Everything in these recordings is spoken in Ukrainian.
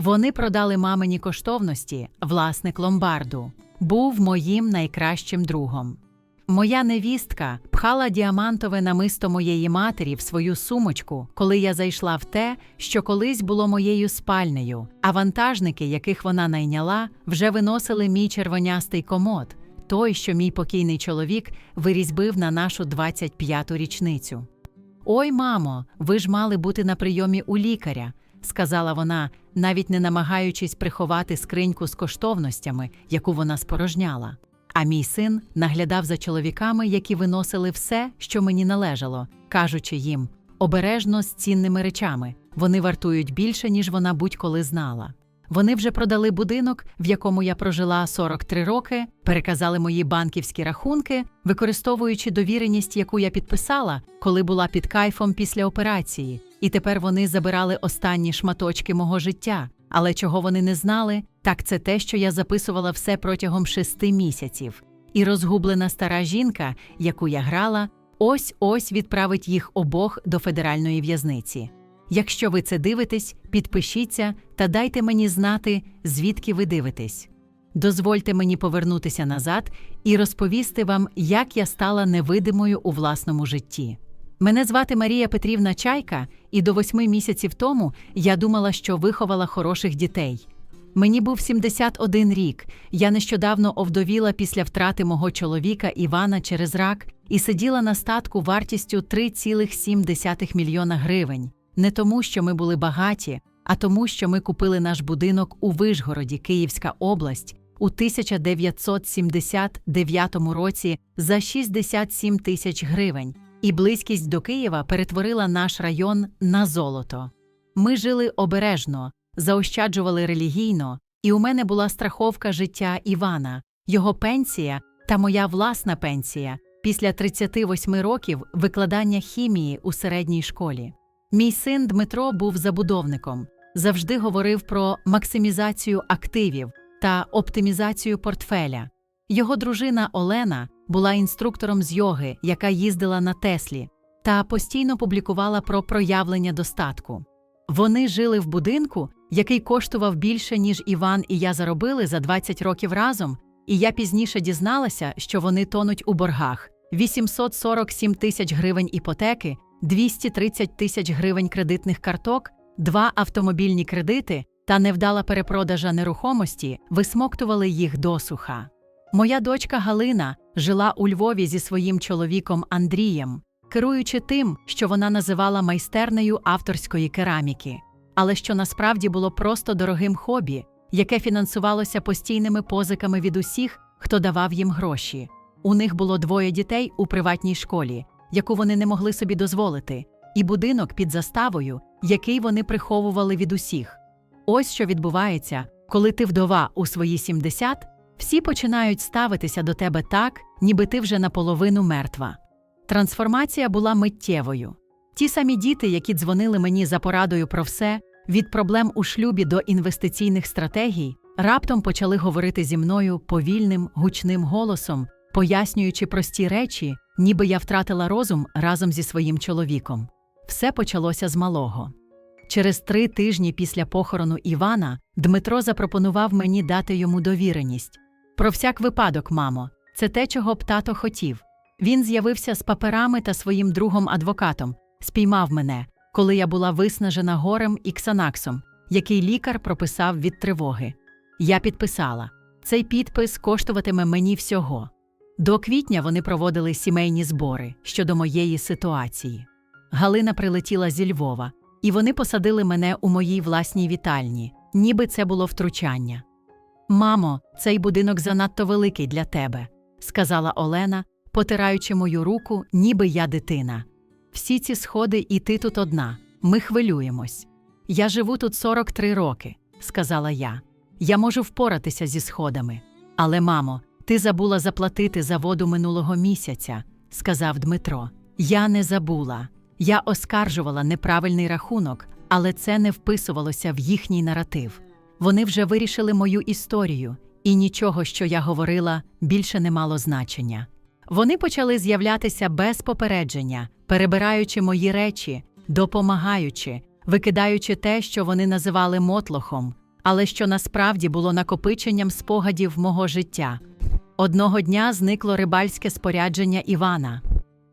Вони продали мамині коштовності, власник ломбарду. Був моїм найкращим другом. Моя невістка пхала діамантове намисто моєї матері в свою сумочку, коли я зайшла в те, що колись було моєю спальнею, а вантажники, яких вона найняла, вже виносили мій червонястий комод, той, що мій покійний чоловік вирізьбив на нашу 25-ту річницю. Ой, мамо, ви ж мали бути на прийомі у лікаря, сказала вона, навіть не намагаючись приховати скриньку з коштовностями, яку вона спорожняла. А мій син наглядав за чоловіками, які виносили все, що мені належало, кажучи їм обережно з цінними речами. Вони вартують більше, ніж вона будь-коли знала. Вони вже продали будинок, в якому я прожила 43 роки, переказали мої банківські рахунки, використовуючи довіреність, яку я підписала, коли була під кайфом після операції. І тепер вони забирали останні шматочки мого життя. Але чого вони не знали, так це те, що я записувала все протягом шести місяців. І розгублена стара жінка, яку я грала, ось ось відправить їх обох до федеральної в'язниці. Якщо ви це дивитесь, підпишіться та дайте мені знати, звідки ви дивитесь. Дозвольте мені повернутися назад і розповісти вам, як я стала невидимою у власному житті. Мене звати Марія Петрівна Чайка, і до восьми місяців тому я думала, що виховала хороших дітей. Мені був 71 рік. Я нещодавно овдовіла після втрати мого чоловіка Івана через рак і сиділа на статку вартістю 3,7 мільйона гривень. Не тому, що ми були багаті, а тому, що ми купили наш будинок у Вишгороді, Київська область, у 1979 році за 67 тисяч гривень, і близькість до Києва перетворила наш район на золото. Ми жили обережно, заощаджували релігійно, і у мене була страховка життя Івана, його пенсія та моя власна пенсія після 38 років викладання хімії у середній школі. Мій син Дмитро був забудовником, завжди говорив про максимізацію активів та оптимізацію портфеля. Його дружина Олена була інструктором з йоги, яка їздила на Теслі, та постійно публікувала про проявлення достатку. Вони жили в будинку, який коштував більше, ніж Іван і я заробили за 20 років разом, і я пізніше дізналася, що вони тонуть у боргах 847 тисяч гривень іпотеки, 230 тисяч гривень кредитних карток, два автомобільні кредити та невдала перепродажа нерухомості висмоктували їх досуха. Моя дочка Галина жила у Львові зі своїм чоловіком Андрієм, керуючи тим, що вона називала майстернею авторської кераміки, але що насправді було просто дорогим хобі, яке фінансувалося постійними позиками від усіх, хто давав їм гроші. У них було двоє дітей у приватній школі, яку вони не могли собі дозволити, і будинок під заставою, який вони приховували від усіх. Ось що відбувається, коли ти вдова у свої 70, всі починають ставитися до тебе так, ніби ти вже наполовину мертва. Трансформація була миттєвою. Ті самі діти, які дзвонили мені за порадою про все, від проблем у шлюбі до інвестиційних стратегій, раптом почали говорити зі мною повільним, гучним голосом, пояснюючи прості речі, ніби я втратила розум разом зі своїм чоловіком. Все почалося з малого. Через три тижні після похорону Івана Дмитро запропонував мені дати йому довіреність. Про всяк випадок, мамо, це те, чого б тато хотів. Він з'явився з паперами та своїм другом-адвокатом, спіймав мене, коли я була виснажена горем і ксанаксом, який лікар прописав від тривоги. Я підписала цей підпис коштуватиме мені всього. До квітня вони проводили сімейні збори щодо моєї ситуації. Галина прилетіла зі Львова, і вони посадили мене у моїй власній вітальні, ніби це було втручання. Мамо, цей будинок занадто великий для тебе, сказала Олена, потираючи мою руку, ніби я дитина. Всі ці сходи, і ти тут одна. Ми хвилюємось. Я живу тут 43 роки, сказала я. Я можу впоратися зі сходами. Але, мамо, ти забула заплатити за воду минулого місяця, сказав Дмитро. Я не забула. Я оскаржувала неправильний рахунок, але це не вписувалося в їхній наратив. Вони вже вирішили мою історію, і нічого, що я говорила, більше не мало значення. Вони почали з'являтися без попередження, перебираючи мої речі, допомагаючи, викидаючи те, що вони називали мотлохом, але що насправді було накопиченням спогадів мого життя. Одного дня зникло рибальське спорядження Івана.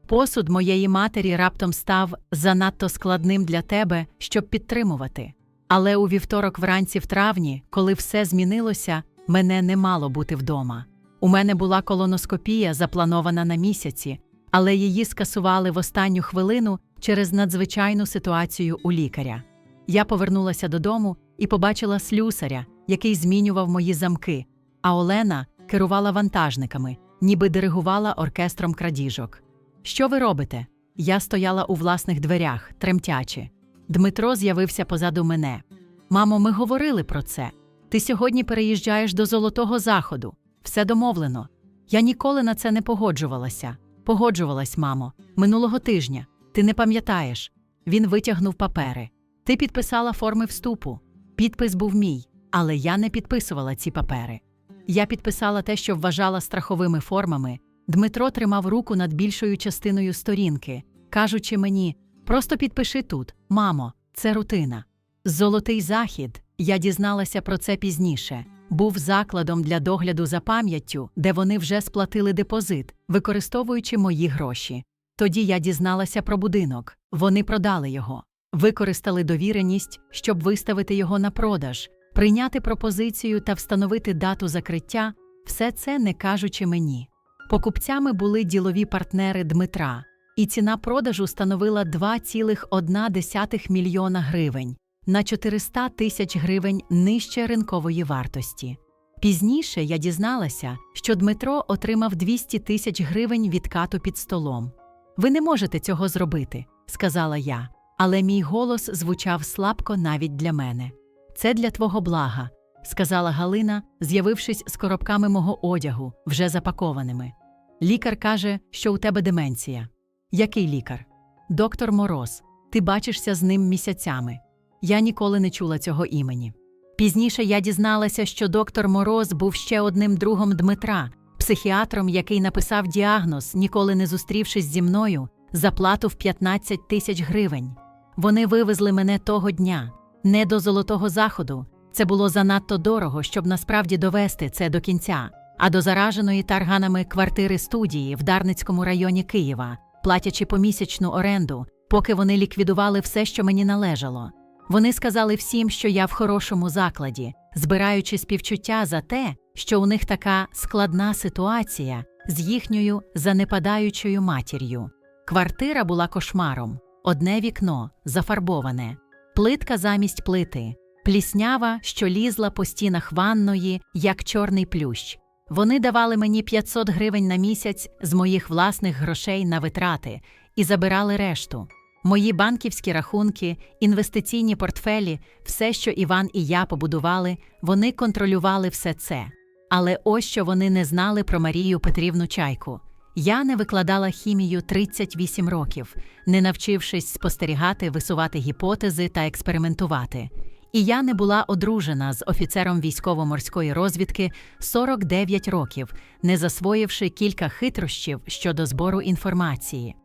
Посуд моєї матері раптом став занадто складним для тебе, щоб підтримувати. Але у вівторок вранці в травні, коли все змінилося, мене не мало бути вдома. У мене була колоноскопія, запланована на місяці, але її скасували в останню хвилину через надзвичайну ситуацію у лікаря. Я повернулася додому і побачила слюсаря, який змінював мої замки, а Олена керувала вантажниками, ніби диригувала оркестром крадіжок. Що ви робите? Я стояла у власних дверях, тремтячи. Дмитро з'явився позаду мене. Мамо, ми говорили про це. Ти сьогодні переїжджаєш до Золотого Заходу. Все домовлено. Я ніколи на це не погоджувалася. Погоджувалась, мамо, минулого тижня. Ти не пам'ятаєш. Він витягнув папери. Ти підписала форми вступу. Підпис був мій, але я не підписувала ці папери. Я підписала те, що вважала страховими формами. Дмитро тримав руку над більшою частиною сторінки, кажучи мені: просто підпиши тут, мамо, це рутина. Золотий захід, я дізналася про це пізніше, був закладом для догляду за пам'яттю, де вони вже сплатили депозит, використовуючи мої гроші. Тоді я дізналася про будинок, вони продали його, використали довіреність, щоб виставити його на продаж, прийняти пропозицію та встановити дату закриття, все це не кажучи мені. Покупцями були ділові партнери Дмитра, і ціна продажу становила 2,1 мільйона гривень на 400 тисяч гривень нижче ринкової вартості. Пізніше я дізналася, що Дмитро отримав 200 тисяч гривень відкату під столом. Ви не можете цього зробити, сказала я, але мій голос звучав слабко навіть для мене. Це для твого блага, сказала Галина, з'явившись з коробками мого одягу, вже запакованими. Лікар каже, що у тебе деменція. Який лікар? Доктор Мороз. Ти бачишся з ним місяцями. Я ніколи не чула цього імені. Пізніше я дізналася, що доктор Мороз був ще одним другом Дмитра, психіатром, який написав діагноз, ніколи не зустрівшись зі мною, за плату в 15 тисяч гривень. Вони вивезли мене того дня, не до Золотого Заходу. Це було занадто дорого, щоб насправді довести це до кінця, а до зараженої тарганами квартири студії в Дарницькому районі Києва, платячи помісячну оренду, поки вони ліквідували все, що мені належало. Вони сказали всім, що я в хорошому закладі, збираючи співчуття за те, що у них така складна ситуація з їхньою занепадаючою матір'ю. Квартира була кошмаром, одне вікно зафарбоване, плитка замість плити, пліснява, що лізла по стінах ванної, як чорний плющ. Вони давали мені 500 гривень на місяць з моїх власних грошей на витрати і забирали решту. Мої банківські рахунки, інвестиційні портфелі, все, що Іван і я побудували, вони контролювали все це. Але ось що вони не знали про Марію Петрівну Чайку. Я не викладала хімію 38 років, не навчившись спостерігати, висувати гіпотези та експериментувати. І я не була одружена з офіцером військово-морської розвідки 49 років, не засвоївши кілька хитрощів щодо збору інформації.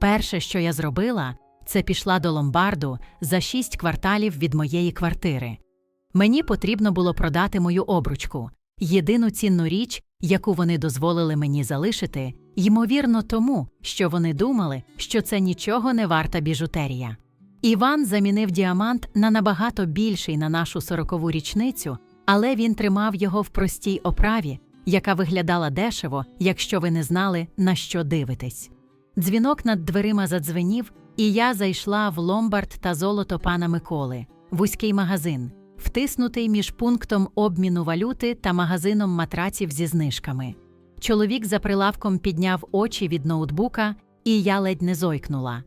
Перше, що я зробила, це пішла до ломбарду за шість кварталів від моєї квартири. Мені потрібно було продати мою обручку, єдину цінну річ, яку вони дозволили мені залишити, ймовірно, тому, що вони думали, що це нічого не варта біжутерія. Іван замінив діамант на набагато більший на нашу сорокову річницю, але він тримав його в простій оправі, яка виглядала дешево, якщо ви не знали, на що дивитесь. Дзвінок над дверима задзвенів, і я зайшла в ломбард та золото пана Миколи, вузький магазин, втиснутий між пунктом обміну валюти та магазином матраців зі знижками. Чоловік за прилавком підняв очі від ноутбука, і я ледь не зойкнула.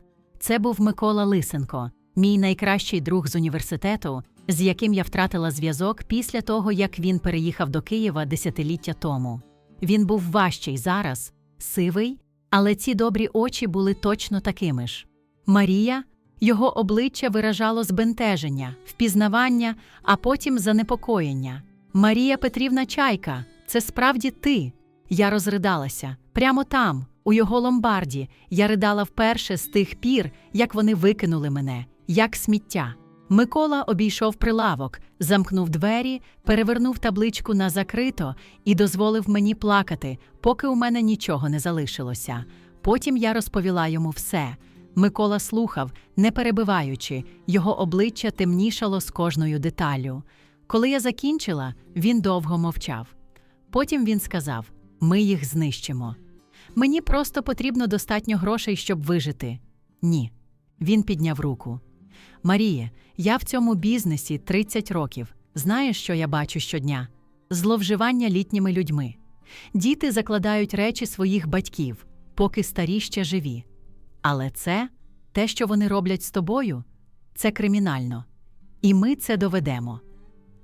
Це був Микола Лисенко, мій найкращий друг з університету, з яким я втратила зв'язок після того, як він переїхав до Києва десятиліття тому. Він був важчий зараз, сивий, але ці добрі очі були точно такими ж. Марія, його обличчя виражало збентеження, впізнавання, а потім занепокоєння. Марія Петрівна Чайка, це справді ти. Я розридалася прямо там, у його ломбарді. Я ридала вперше з тих пір, як вони викинули мене, як сміття. Микола обійшов прилавок, замкнув двері, перевернув табличку на закрито і дозволив мені плакати, поки у мене нічого не залишилося. Потім я розповіла йому все. Микола слухав, не перебиваючи, його обличчя темнішало з кожною деталлю. Коли я закінчила, він довго мовчав. Потім він сказав: Ми їх знищимо. Мені просто потрібно достатньо грошей, щоб вижити. Ні. Він підняв руку. Маріє, я в цьому бізнесі 30 років. Знаєш, що я бачу щодня? Зловживання літніми людьми. Діти закладають речі своїх батьків, поки старі ще живі. Але це, те, що вони роблять з тобою, це кримінально. І ми це доведемо.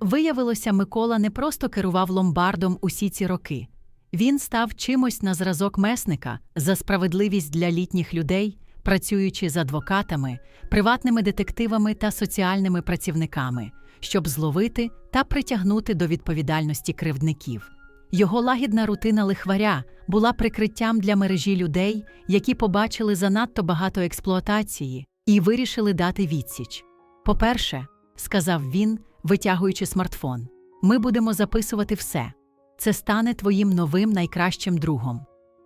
Виявилося, Микола не просто керував ломбардом усі ці роки. Він став чимось на зразок месника за справедливість для літніх людей, працюючи з адвокатами, приватними детективами та соціальними працівниками, щоб зловити та притягнути до відповідальності кривдників. Його лагідна рутина лихваря була прикриттям для мережі людей, які побачили занадто багато експлуатації і вирішили дати відсіч. По-перше, сказав він, витягуючи смартфон, ми будемо записувати все. Це стане твоїм новим найкращим другом.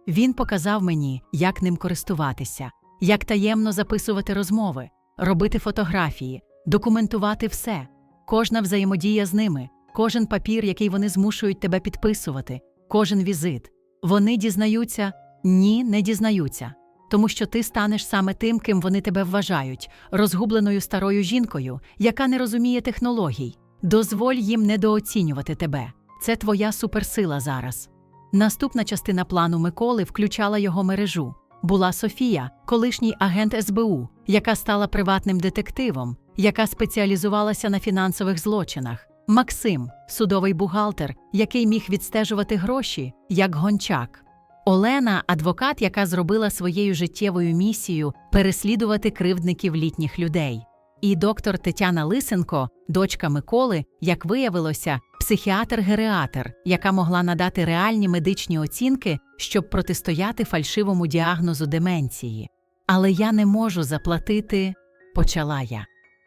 Він показав мені, як ним користуватися, як таємно записувати розмови, робити фотографії, документувати все, кожна взаємодія з ними, кожен папір, який вони змушують тебе підписувати, кожен візит. Вони дізнаються, ні, не дізнаються, тому що ти станеш саме тим, ким вони тебе вважають, розгубленою старою жінкою, яка не розуміє технологій. Дозволь їм недооцінювати тебе. Це твоя суперсила зараз. Наступна частина плану Миколи включала його мережу. Була Софія, колишній агент СБУ, яка стала приватним детективом, яка спеціалізувалася на фінансових злочинах. Максим, судовий бухгалтер, який міг відстежувати гроші, як гончак. Олена, адвокат, яка зробила своєю життєвою місією переслідувати кривдників літніх людей. І доктор Тетяна Лисенко, дочка Миколи, як виявилося, психіатр-гереатр, яка могла надати реальні медичні оцінки, щоб протистояти фальшивому діагнозу деменції. Але я не можу заплатити, почала я.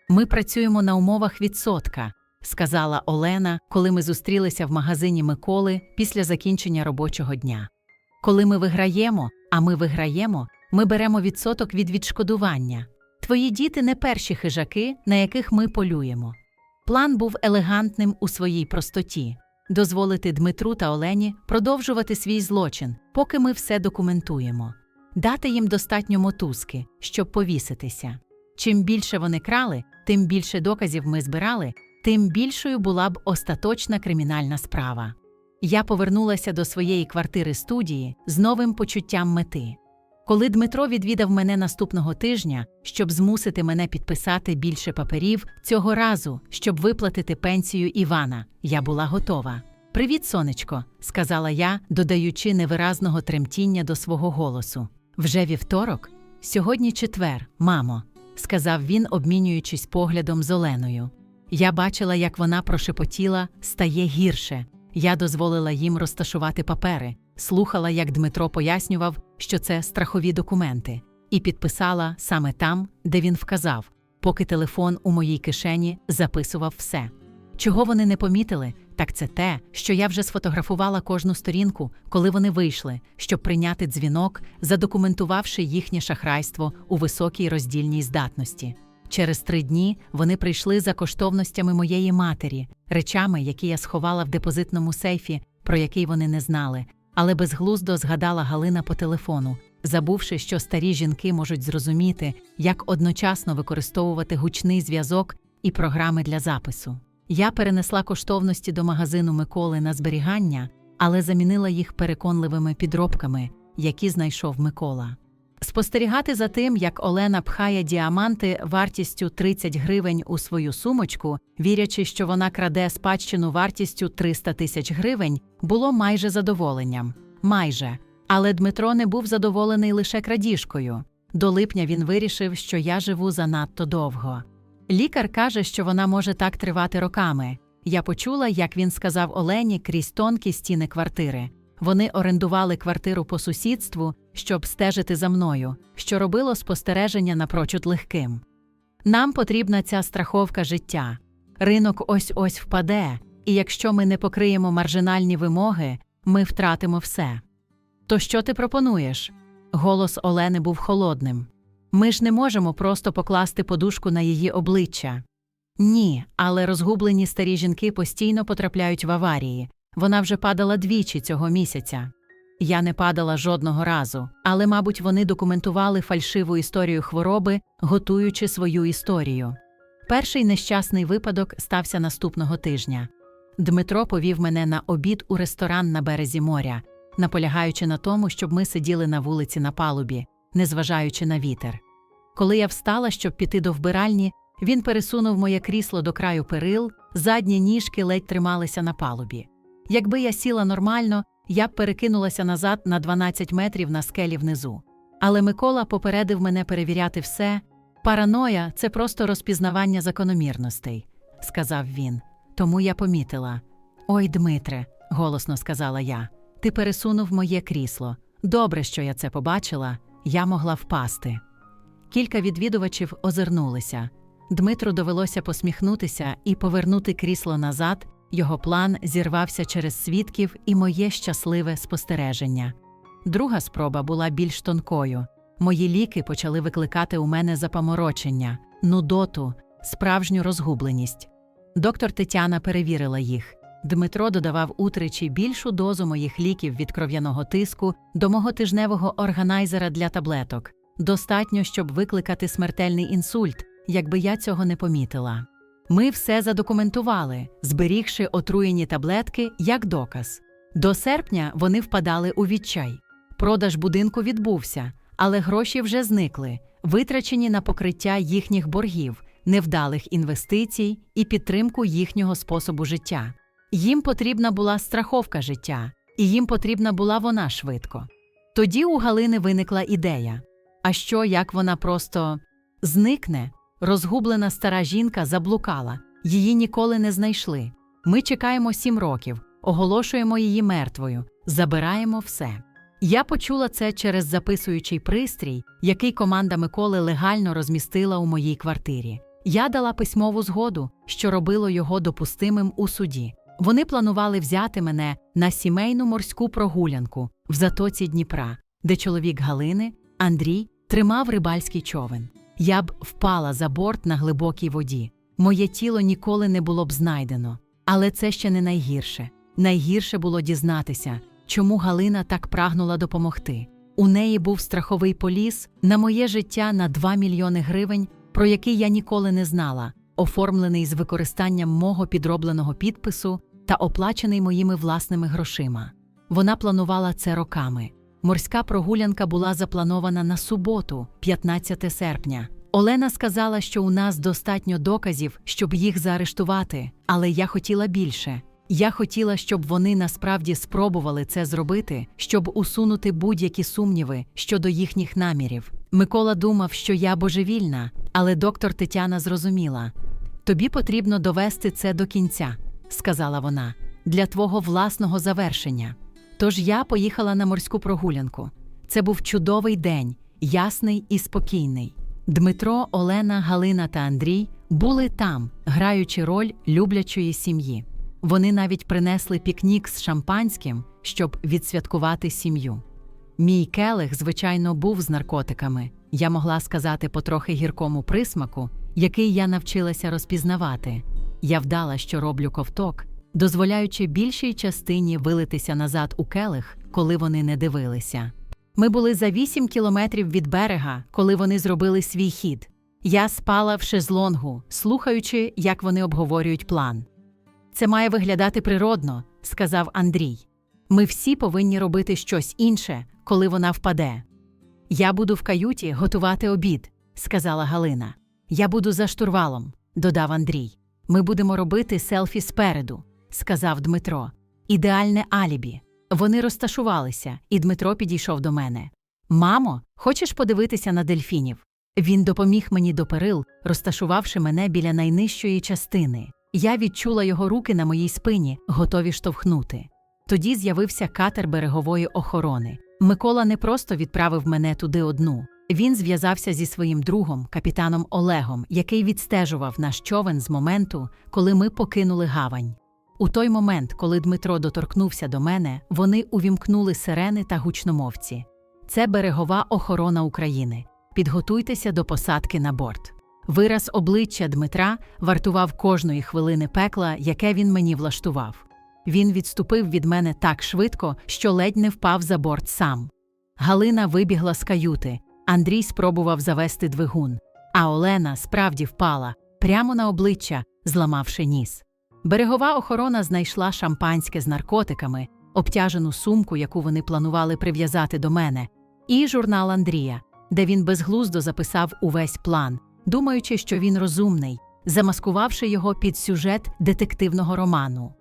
Ми працюємо на умовах відсотка, сказала Олена, коли ми зустрілися в магазині Миколи після закінчення робочого дня. Коли ми виграємо, а ми виграємо, ми беремо відсоток від відшкодування. Твої діти не перші хижаки, на яких ми полюємо. План був елегантним у своїй простоті дозволити Дмитру та Олені продовжувати свій злочин, поки ми все документуємо, дати їм достатньо мотузки, щоб повіситися. Чим більше вони крали, тим більше доказів ми збирали, тим більшою була б остаточна кримінальна справа. Я повернулася до своєї квартири студії з новим почуттям мети. Коли Дмитро відвідав мене наступного тижня, щоб змусити мене підписати більше паперів, цього разу, щоб виплатити пенсію Івана, я була готова. Привіт, сонечко, сказала я, додаючи невиразного тремтіння до свого голосу. Вже вівторок? Сьогодні четвер, мамо, сказав він, обмінюючись поглядом з Оленою. Я бачила, як вона прошепотіла, стає гірше. Я дозволила їм розташувати папери, слухала, як Дмитро пояснював, що це страхові документи, і підписала саме там, де він вказав, поки телефон у моїй кишені записував все. Чого вони не помітили, так це те, що я вже сфотографувала кожну сторінку, коли вони вийшли, щоб прийняти дзвінок, задокументувавши їхнє шахрайство у високій роздільній здатності. Через три дні вони прийшли за коштовностями моєї матері, речами, які я сховала в депозитному сейфі, про який вони не знали, але безглуздо згадала Галина по телефону, забувши, що старі жінки можуть зрозуміти, як одночасно використовувати гучний зв'язок і програми для запису. Я перенесла коштовності до магазину Миколи на зберігання, але замінила їх переконливими підробками, які знайшов Микола. Спостерігати за тим, як Олена пхає діаманти вартістю 30 гривень у свою сумочку, вірячи, що вона краде спадщину вартістю 300 тисяч гривень, було майже задоволенням. Майже. Але Дмитро не був задоволений лише крадіжкою. До липня він вирішив, що я живу занадто довго. Лікар каже, що вона може так тривати роками. Я почула, як він сказав Олені крізь тонкі стіни квартири. Вони орендували квартиру по сусідству, щоб стежити за мною, що робило спостереження напрочуд легким. Нам потрібна ця страховка життя. Ринок ось ось впаде, і якщо ми не покриємо маржинальні вимоги, ми втратимо все. То що ти пропонуєш? Голос Олени був холодним. Ми ж не можемо просто покласти подушку на її обличчя. Ні, але розгублені старі жінки постійно потрапляють в аварії. Вона вже падала двічі цього місяця. Я не падала жодного разу, але, мабуть, вони документували фальшиву історію хвороби, готуючи свою історію. Перший нещасний випадок стався наступного тижня. Дмитро повів мене на обід у ресторан на березі моря, наполягаючи на тому, щоб ми сиділи на вулиці на палубі, незважаючи на вітер. Коли я встала, щоб піти до вбиральні, він пересунув моє крісло до краю перил, задні ніжки ледь трималися на палубі. Якби я сіла нормально, я б перекинулася назад на 12 метрів на скелі внизу. Але Микола попередив мене перевіряти все. Параноя це просто розпізнавання закономірностей, сказав він. Тому я помітила. Ой, Дмитре, голосно сказала я, ти пересунув моє крісло. Добре, що я це побачила, я могла впасти. Кілька відвідувачів озирнулися. Дмитру довелося посміхнутися і повернути крісло назад. Його план зірвався через свідків і моє щасливе спостереження. Друга спроба була більш тонкою. Мої ліки почали викликати у мене запаморочення, нудоту, справжню розгубленість. Доктор Тетяна перевірила їх. Дмитро додавав утричі більшу дозу моїх ліків від кров'яного тиску до мого тижневого органайзера для таблеток. Достатньо, щоб викликати смертельний інсульт, якби я цього не помітила. Ми все задокументували, зберігши отруєні таблетки як доказ. До серпня вони впадали у відчай. Продаж будинку відбувся, але гроші вже зникли, витрачені на покриття їхніх боргів, невдалих інвестицій і підтримку їхнього способу життя. Їм потрібна була страховка життя, і їм потрібна була вона швидко. Тоді у Галини виникла ідея. А що, як вона просто зникне? Розгублена стара жінка заблукала, її ніколи не знайшли. Ми чекаємо сім років, оголошуємо її мертвою, забираємо все. Я почула це через записуючий пристрій, який команда Миколи легально розмістила у моїй квартирі. Я дала письмову згоду, що робило його допустимим у суді. Вони планували взяти мене на сімейну морську прогулянку в затоці Дніпра, де чоловік Галини, Андрій, тримав рибальський човен. Я б впала за борт на глибокій воді. Моє тіло ніколи не було б знайдено. Але це ще не найгірше. Найгірше було дізнатися, чому Галина так прагнула допомогти. У неї був страховий поліс на моє життя на 2 мільйони гривень, про який я ніколи не знала, оформлений з використанням мого підробленого підпису та оплачений моїми власними грошима. Вона планувала це роками. Морська прогулянка була запланована на суботу, 15 серпня. Олена сказала, що у нас достатньо доказів, щоб їх заарештувати, але я хотіла більше. Я хотіла, щоб вони насправді спробували це зробити, щоб усунути будь-які сумніви щодо їхніх намірів. Микола думав, що я божевільна, але доктор Тетяна зрозуміла: тобі потрібно довести це до кінця, сказала вона, для твого власного завершення. Тож я поїхала на морську прогулянку. Це був чудовий день, ясний і спокійний. Дмитро, Олена, Галина та Андрій були там, граючи роль люблячої сім'ї. Вони навіть принесли пікнік з шампанським, щоб відсвяткувати сім'ю. Мій келих, звичайно, був з наркотиками. Я могла сказати по трохи гіркому присмаку, який я навчилася розпізнавати. Я вдала, що роблю ковток, дозволяючи більшій частині вилитися назад у келих, коли вони не дивилися. Ми були за вісім кілометрів від берега, коли вони зробили свій хід. Я спала в шезлонгу, слухаючи, як вони обговорюють план. Це має виглядати природно, сказав Андрій. Ми всі повинні робити щось інше, коли вона впаде. Я буду в каюті готувати обід, сказала Галина. Я буду за штурвалом, додав Андрій. Ми будемо робити селфі спереду, сказав Дмитро. Ідеальне алібі. Вони розташувалися, і Дмитро підійшов до мене. Мамо, хочеш подивитися на дельфінів? Він допоміг мені до перил, розташувавши мене біля найнижчої частини. Я відчула його руки на моїй спині, готові штовхнути. Тоді з'явився катер берегової охорони. Микола не просто відправив мене туди одну. Він зв'язався зі своїм другом, капітаном Олегом, який відстежував наш човен з моменту, коли ми покинули гавань. У той момент, коли Дмитро доторкнувся до мене, вони увімкнули сирени та гучномовці. Це берегова охорона України. Підготуйтеся до посадки на борт. Вираз обличчя Дмитра вартував кожної хвилини пекла, яке він мені влаштував. Він відступив від мене так швидко, що ледь не впав за борт сам. Галина вибігла з каюти. Андрій спробував завести двигун, а Олена справді впала прямо на обличчя, зламавши ніс. Берегова охорона знайшла шампанське з наркотиками, обтяжену сумку, яку вони планували прив'язати до мене, і журнал Андрія, де він безглуздо записав увесь план, думаючи, що він розумний, замаскувавши його під сюжет детективного роману.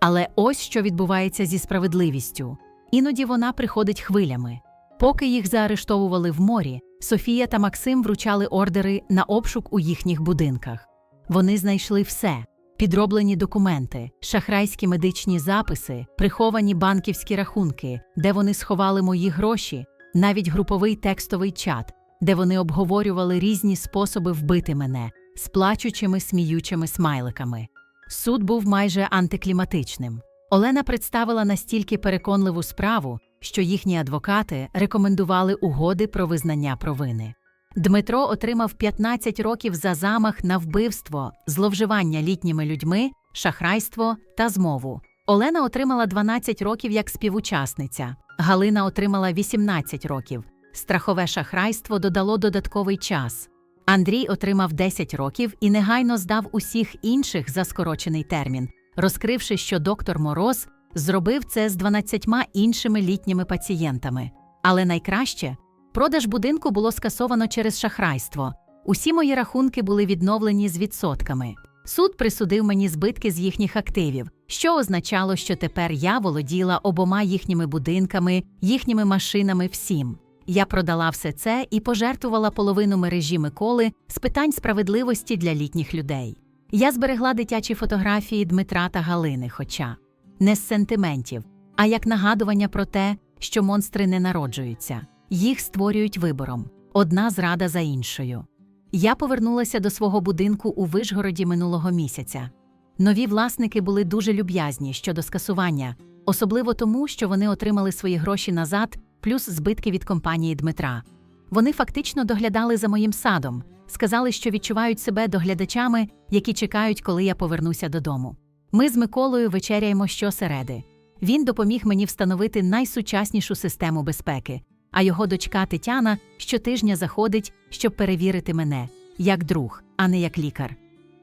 Але ось що відбувається зі справедливістю. Іноді вона приходить хвилями. Поки їх заарештовували в морі, Софія та Максим вручали ордери на обшук у їхніх будинках. Вони знайшли все: підроблені документи, шахрайські медичні записи, приховані банківські рахунки, де вони сховали мої гроші, навіть груповий текстовий чат, де вони обговорювали різні способи вбити мене з плачучими сміючими смайликами. Суд був майже антикліматичним. Олена представила настільки переконливу справу, що їхні адвокати рекомендували угоди про визнання провини. Дмитро отримав 15 років за замах на вбивство, зловживання літніми людьми, шахрайство та змову. Олена отримала 12 років як співучасниця, Галина отримала 18 років. Страхове шахрайство додало додатковий час. Андрій отримав 10 років і негайно здав усіх інших за скорочений термін, розкривши, що доктор Мороз зробив це з 12 іншими літніми пацієнтами. Але найкраще продаж будинку було скасовано через шахрайство. Усі мої рахунки були відновлені з відсотками. Суд присудив мені збитки з їхніх активів, що означало, що тепер я володіла обома їхніми будинками, їхніми машинами, всім. Я продала все це і пожертвувала половину мережі Миколи з питань справедливості для літніх людей. Я зберегла дитячі фотографії Дмитра та Галини, хоча не з сентиментів, а як нагадування про те, що монстри не народжуються, їх створюють вибором одна зрада за іншою. Я повернулася до свого будинку у Вишгороді минулого місяця. Нові власники були дуже люб'язні щодо скасування, особливо тому, що вони отримали свої гроші назад, плюс збитки від компанії Дмитра. Вони фактично доглядали за моїм садом, сказали, що відчувають себе доглядачами, які чекають, коли я повернуся додому. Ми з Миколою вечеряємо щосереди. Він допоміг мені встановити найсучаснішу систему безпеки, а його дочка Тетяна щотижня заходить, щоб перевірити мене як друг, а не як лікар.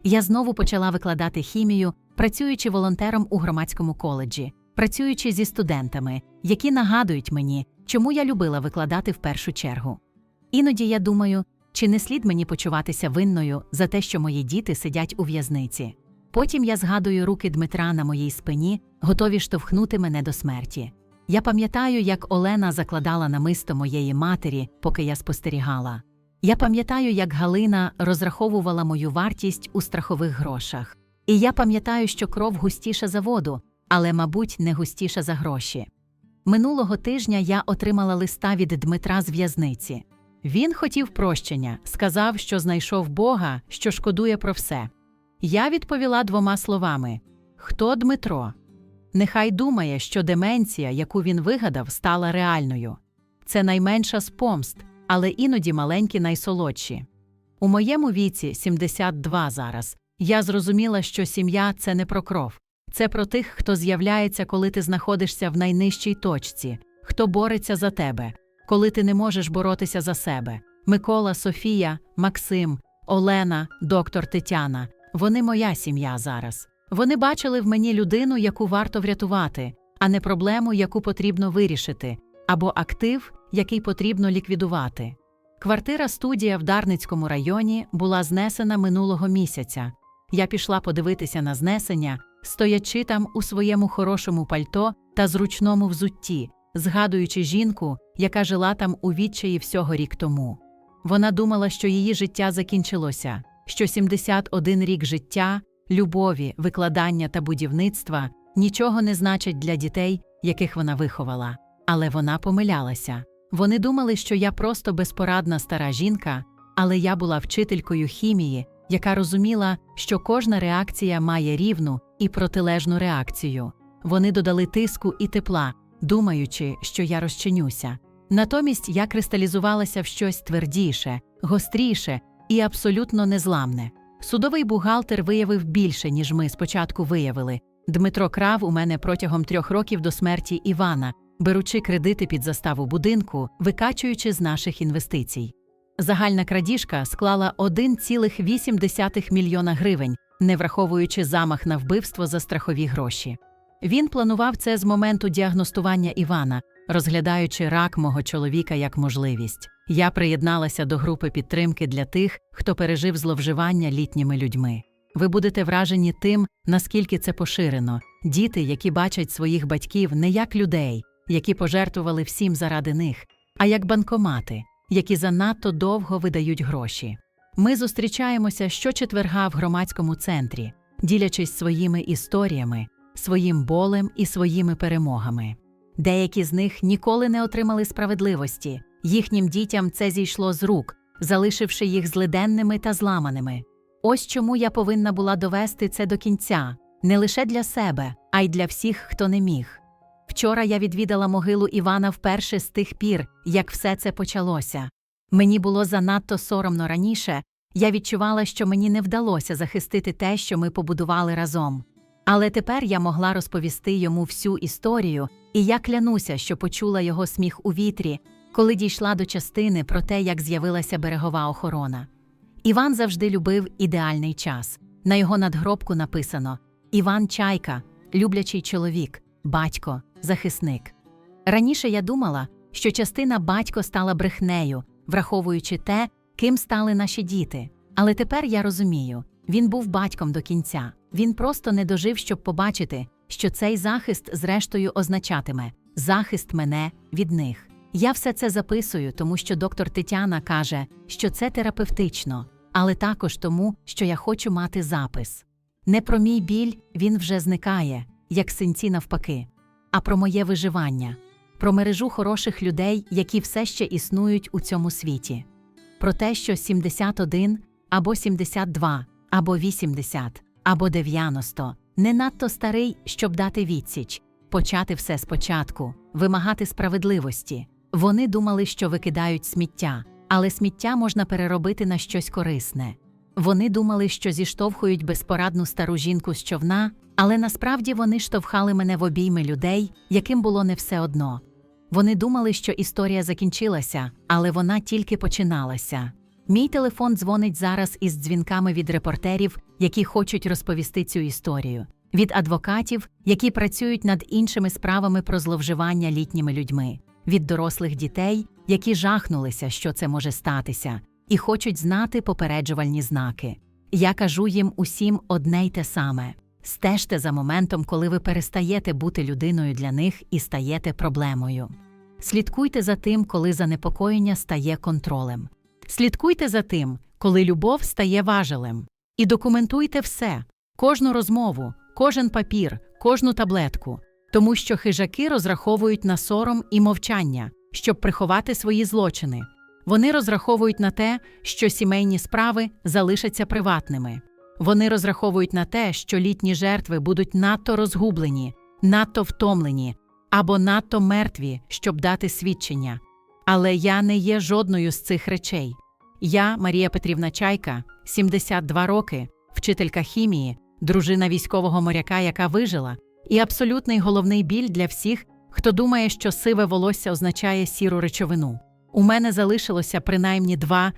Я знову почала викладати хімію, працюючи волонтером у громадському коледжі, працюючи зі студентами, які нагадують мені, чому я любила викладати в першу чергу. Іноді я думаю, чи не слід мені почуватися винною за те, що мої діти сидять у в'язниці. Потім я згадую руки Дмитра на моїй спині, готові штовхнути мене до смерті. Я пам'ятаю, як Олена закладала намисто моєї матері, поки я спостерігала. Я пам'ятаю, як Галина розраховувала мою вартість у страхових грошах. І я пам'ятаю, що кров густіша за воду, але, мабуть, не густіша за гроші. Минулого тижня я отримала листа від Дмитра з в'язниці. Він хотів прощення, сказав, що знайшов Бога, що шкодує про все. Я відповіла двома словами: Хто Дмитро? Нехай думає, що деменція, яку він вигадав, стала реальною. Це найменша з помст, але іноді маленькі найсолодші. У моєму віці 72 зараз. Я зрозуміла, що сім'я це не про кров, це про тих, хто з'являється, коли ти знаходишся в найнижчій точці, хто бореться за тебе, коли ти не можеш боротися за себе. Микола, Софія, Максим, Олена, доктор Тетяна вони моя сім'я зараз. Вони бачили в мені людину, яку варто врятувати, а не проблему, яку потрібно вирішити, або актив, який потрібно ліквідувати. Квартира студія в Дарницькому районі була знесена минулого місяця. Я пішла подивитися на знесення, стоячи там у своєму хорошому пальто та зручному взутті, згадуючи жінку, яка жила там у відчаї всього рік тому. Вона думала, що її життя закінчилося, що 71 рік життя, любові, викладання та будівництва нічого не значать для дітей, яких вона виховала. Але вона помилялася. Вони думали, що я просто безпорадна стара жінка, але я була вчителькою хімії, яка розуміла, що кожна реакція має рівну і протилежну реакцію. Вони додали тиску і тепла, думаючи, що я розчинюся. Натомість я кристалізувалася в щось твердіше, гостріше і абсолютно незламне. Судовий бухгалтер виявив більше, ніж ми спочатку виявили. Дмитро крав у мене протягом трьох років до смерті Івана, беручи кредити під заставу будинку, викачуючи з наших інвестицій. Загальна крадіжка склала 1,8 мільйона гривень, не враховуючи замах на вбивство за страхові гроші. Він планував це з моменту діагностування Івана, розглядаючи рак мого чоловіка як можливість. Я приєдналася до групи підтримки для тих, хто пережив зловживання літніми людьми. Ви будете вражені тим, наскільки це поширено діти, які бачать своїх батьків не як людей, які пожертвували всім заради них, а як банкомати, які занадто довго видають гроші. Ми зустрічаємося щочетверга в громадському центрі, ділячись своїми історіями, своїм болем і своїми перемогами. Деякі з них ніколи не отримали справедливості, їхнім дітям це зійшло з рук, залишивши їх злиденними та зламаними. Ось чому я повинна була довести це до кінця, не лише для себе, а й для всіх, хто не міг. Вчора я відвідала могилу Івана вперше з тих пір, як все це почалося. Мені було занадто соромно раніше, я відчувала, що мені не вдалося захистити те, що ми побудували разом. Але тепер я могла розповісти йому всю історію, і я клянуся, що почула його сміх у вітрі, коли дійшла до частини про те, як з'явилася берегова охорона. Іван завжди любив ідеальний час. На його надгробку написано Іван Чайка, люблячий чоловік, батько, захисник. Раніше я думала, що частина батько стала брехнею, враховуючи те, ким стали наші діти. Але тепер я розумію, він був батьком до кінця. Він просто не дожив, щоб побачити, що цей захист, зрештою, означатиме захист мене від них. Я все це записую, тому що доктор Тетяна каже, що це терапевтично, але також тому, що я хочу мати запис. Не про мій біль він вже зникає, як синці навпаки, а про моє виживання, про мережу хороших людей, які все ще існують у цьому світі, про те, що 71 або 72, або 80, або 90 не надто старий, щоб дати відсіч, почати все спочатку, вимагати справедливості. Вони думали, що викидають сміття, але сміття можна переробити на щось корисне. Вони думали, що зіштовхують безпорадну стару жінку з човна, але насправді вони штовхали мене в обійми людей, яким було не все одно. Вони думали, що історія закінчилася, але вона тільки починалася. Мій телефон дзвонить зараз із дзвінками від репортерів, які хочуть розповісти цю історію, від адвокатів, які працюють над іншими справами про зловживання літніми людьми, від дорослих дітей, які жахнулися, що це може статися, і хочуть знати попереджувальні знаки. Я кажу їм усім одне й те саме: стежте за моментом, коли ви перестаєте бути людиною для них і стаєте проблемою. Слідкуйте за тим, коли занепокоєння стає контролем. Слідкуйте за тим, коли любов стає важелем. І документуйте все, кожну розмову, кожен папір, кожну таблетку, тому що хижаки розраховують на сором і мовчання, щоб приховати свої злочини. Вони розраховують на те, що сімейні справи залишаться приватними. Вони розраховують на те, що літні жертви будуть надто розгублені, надто втомлені або надто мертві, щоб дати свідчення. Але я не є жодною з цих речей. Я, Марія Петрівна Чайка, 72 роки, вчителька хімії, дружина військового моряка, яка вижила, і абсолютний головний біль для всіх, хто думає, що сиве волосся означає сіру речовину. У мене залишилося принаймні два